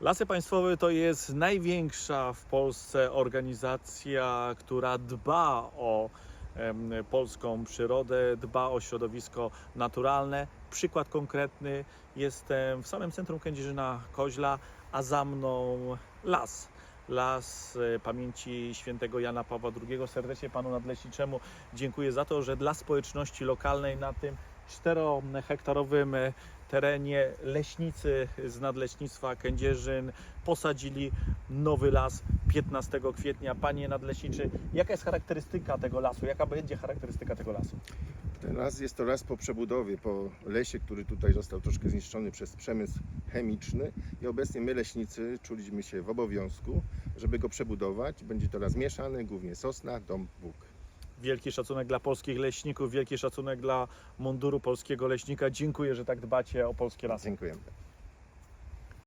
Lasy Państwowe to jest największa w Polsce organizacja, która dba o polską przyrodę, dba o środowisko naturalne. Przykład konkretny, jestem w samym centrum Kędzierzyna Koźla, a za mną las. Las e, pamięci świętego Jana Pawła II. Serdecznie panu nadleśniczemu dziękuję za to, że dla społeczności lokalnej na tym 4-hektarowym e, terenie leśnicy z nadleśnictwa Kędzierzyn posadzili nowy las 15 kwietnia. Panie nadleśniczy, jaka jest charakterystyka tego lasu? Jaka będzie charakterystyka tego lasu? Ten las jest to las po przebudowie, po lesie, który tutaj został troszkę zniszczony przez przemysł chemiczny i obecnie my leśnicy czuliśmy się w obowiązku, żeby go przebudować. Będzie to las mieszany, głównie sosna, dąb, bóg. Wielki szacunek dla polskich leśników, wielki szacunek dla munduru polskiego leśnika. Dziękuję, że tak dbacie o polskie lasy. Dziękujemy.